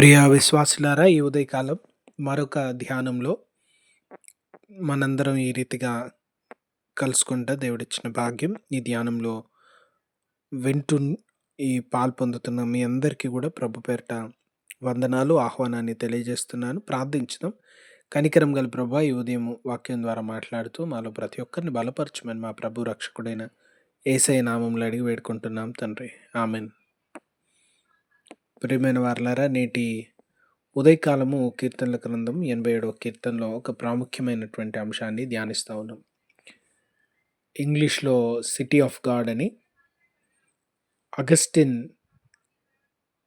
ప్రియ విశ్వాసులారా ఈ ఉదయకాలం మరొక ధ్యానంలో మనందరం ఈ రీతిగా కలుసుకుంటా దేవుడిచ్చిన భాగ్యం. ఈ ధ్యానంలో వింటు ఈ పాలు పొందుతున్న మీ అందరికీ కూడా ప్రభు పేరిట వందనాలు ఆహ్వానాన్ని తెలియజేస్తున్నాను. ప్రార్థించడం కనికరం గల ప్రభు ఈ ఉదయం వాక్యం ద్వారా మాట్లాడుతూ మాలో ప్రతి ఒక్కరిని బలపరచమని మా ప్రభు రక్షకుడైన ఏసఐ నామంలో అడిగి వేడుకుంటున్నాం తండ్రి. ఆమెన్. ప్రియమైన వారలారా నేటి ఉదయకాలము కీర్తనల గ్రంథం ఎనభై ఏడవ కీర్తనలో ఒక ప్రాముఖ్యమైనటువంటి అంశాన్ని ధ్యానిస్తూ ఉన్నాం. ఇంగ్లీష్లో సిటీ ఆఫ్ గాడ్ అని అగస్టిన్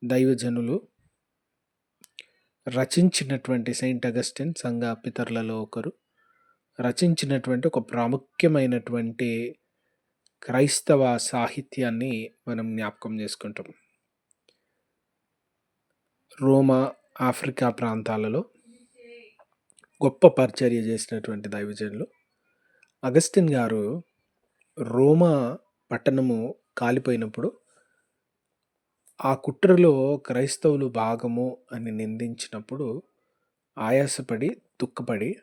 దైవజనులు రచించినటువంటి సెయింట్ అగస్టిన్ సంఘ పితరులలో ఒకరు. రచించినటువంటి ఒక ప్రాముఖ్యమైనటువంటి క్రైస్తవ సాహిత్యాన్ని మనం జ్ఞాపకం చేసుకుంటాం. రోమా ఆఫ్రికా ప్రాంతాలలో గొప్ప పరిచర్య చేసినటువంటి దైవజనులు. అగస్టిన్ గారు రోమా పట్టణము కాలిపోయినప్పుడు ఆ కుట్రలో క్రైస్తవులు భాగము అని నిందించినప్పుడు ఆయాసపడి దుఃఖపడి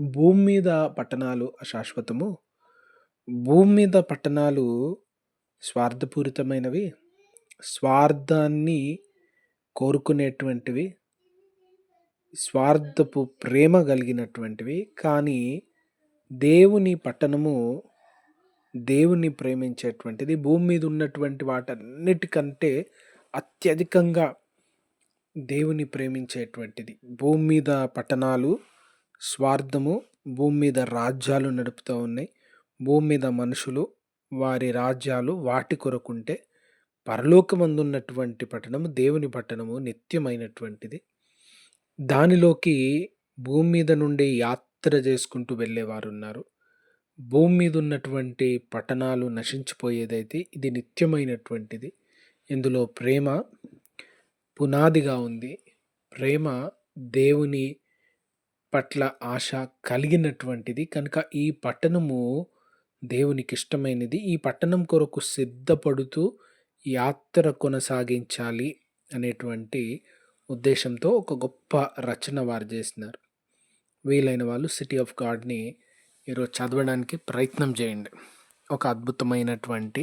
భూమి మీద పట్టణాలు అశాశ్వతము. భూమి మీద పట్టణాలు స్వార్థపూరితమైనవి. స్వార్థాన్ని కోరుకునేటువంటివి స్వార్థపు ప్రేమ కలిగినటువంటివి. కానీ దేవుని పట్టణము దేవుని ప్రేమించేటువంటిది భూమి మీద ఉన్నటువంటి వాటన్నిటికంటే అత్యధికంగా దేవుని ప్రేమించేటువంటిది. భూమి మీద పట్టణాలు స్వార్థము భూమి మీద రాజ్యాలు నడుపుతూ ఉన్నాయి. భూమి మీద మనుషులు వారి రాజ్యాలు వాటి కొరకుంటే పరలోకమందున్నటువంటి పట్టణము దేవుని పట్టణము నిత్యమైనటువంటిది. దానిలోకి భూమి మీద నుండి యాత్ర చేసుకుంటూ వెళ్ళేవారు ఉన్నారు భూమి మీద ఉన్నటువంటి పట్టణాలు నశించిపోయేదైతే ఇది నిత్యమైనటువంటిది. ఇందులో ప్రేమ పునాదిగా ఉంది. ప్రేమ దేవుని పట్ల ఆశ కలిగినటువంటిది. కనుక ఈ పట్టణము దేవునికి ఇష్టమైనది ఈ పట్టణం కొరకు సిద్ధపడుతూ యాత్ర కొనసాగించాలి అనేటువంటి ఉద్దేశంతో ఒక గొప్ప రచన వారు చేసినారు. వీలైన వాళ్ళు సిటీ ఆఫ్ గాడ్ని ఈరోజు చదవడానికి ప్రయత్నం చేయండి. ఒక అద్భుతమైనటువంటి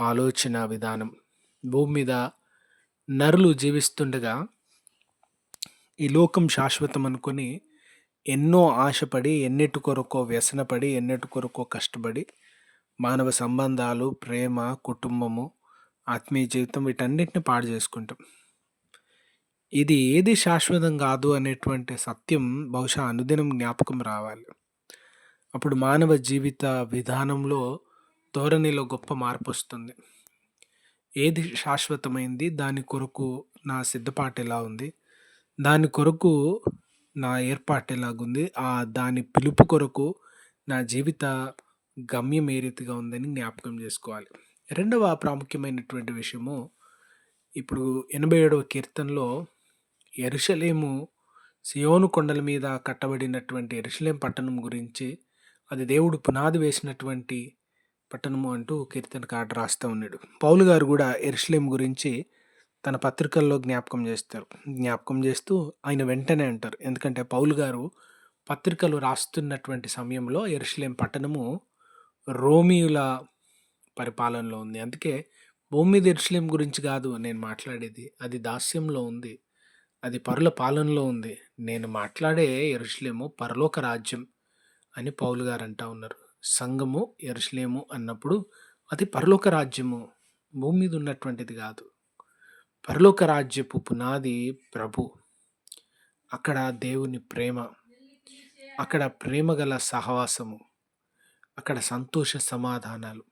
ఆలోచన విధానం. భూమి మీద నరులు జీవిస్తుండగా ఈ లోకం శాశ్వతం అనుకొని ఎన్నో ఆశపడి ఎన్నిటి కొరకో వ్యసనపడి ఎన్నిటి కొరకో కష్టపడి మానవ సంబంధాలు ప్రేమ కుటుంబము ఆత్మీయ జీవితం వీటన్నిటిని పాడు చేసుకుంటాం. ఇది ఏది శాశ్వతం కాదు అనేటువంటి సత్యం బహుశా అనుదినం జ్ఞాపకం రావాలి. అప్పుడు మానవ జీవిత విధానంలో ధోరణిలో గొప్ప మార్పు వస్తుంది. ఏది శాశ్వతమైంది? దాని కొరకు నా సిద్ధపాటు ఎలా ఉంది? దాని కొరకు నా ఏర్పాటు ఎలాగుంది? ఆ దాని పిలుపు కొరకు నా జీవిత గమ్యం ఏ రీతిగా ఉందని జ్ఞాపకం చేసుకోవాలి. రెండవ ప్రాముఖ్యమైనటువంటి విషయము ఇప్పుడు ఎనభై ఏడవ కీర్తనలో ఎరుషలేము సియోను కొండల మీద కట్టబడినటువంటి ఎరుషలేం పట్టణం గురించి అది దేవుడు పునాది వేసినటువంటి పట్టణము అంటూ కీర్తనకారుడు రాస్తూ ఉన్నాడు. పౌలు గారు కూడా ఎరుషలేం గురించి తన పత్రికల్లో జ్ఞాపకం చేస్తారు. జ్ఞాపకం చేస్తూ ఆయన వెంటనే అంటారు. ఎందుకంటే పౌలు గారు పత్రికలు రాస్తున్నటువంటి సమయంలో ఎరుషలేం పట్టణము రోమియుల పరిపాలనలో ఉంది. అందుకే భూమి మీద ఇర్స్లిం గురించి కాదు నేను మాట్లాడేది. అది దాస్యంలో ఉంది. అది పరుల పాలనలో ఉంది. నేను మాట్లాడే ఎరుషలేము పరలోక రాజ్యం అని పౌలు గారు అంటా ఉన్నారు. సంఘము ఎరుషలేము అన్నప్పుడు అది పరలోక రాజ్యము. భూమి మీద ఉన్నటువంటిది కాదు. పరలోక రాజ్యపు పునాది ప్రభు. అక్కడ దేవుని ప్రేమ. అక్కడ ప్రేమ గల సహవాసము. అక్కడ సంతోష సమాధానాలు.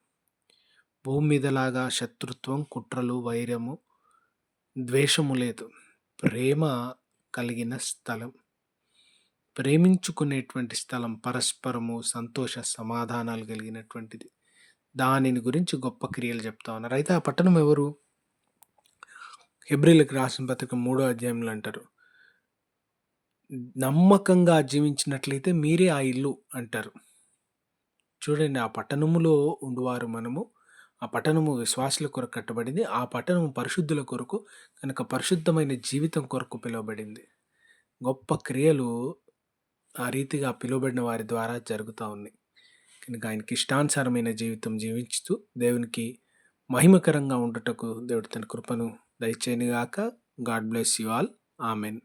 భూమి మీదలాగా శత్రుత్వం కుట్రలు వైరము ద్వేషము లేదు. ప్రేమ కలిగిన స్థలం. ప్రేమించుకునేటువంటి స్థలం పరస్పరము సంతోష సమాధానాలు కలిగినటువంటిది. దానిని గురించి గొప్ప క్రియలు చెప్తా ఉన్నారు. అయితే ఆ పట్టణం ఎవరు? హెబ్రిలకు రాసిన పత్రిక మూడో అధ్యాయంలో అంటారు. నమ్మకంగా జీవించినట్లయితే మీరే ఆ ఇల్లు అంటారు. చూడండి ఆ పట్టణములో ఉండువారు మనము. ఆ పట్టణము విశ్వాసుల కొరకు కట్టబడింది. ఆ పట్టణము పరిశుద్ధుల కొరకు కనుక పరిశుద్ధమైన జీవితం కొరకు పిలువబడింది. గొప్ప క్రియలు ఆ రీతిగా పిలువబడిన వారి ద్వారా జరుగుతూ ఉన్నాయి. కనుక ఆయనకి ఇష్టానుసారమైన జీవితం జీవించుతూ దేవునికి మహిమకరంగా ఉండటకు దేవుడు తన కృపను దయచేయనుగాక. God bless you all. Amen.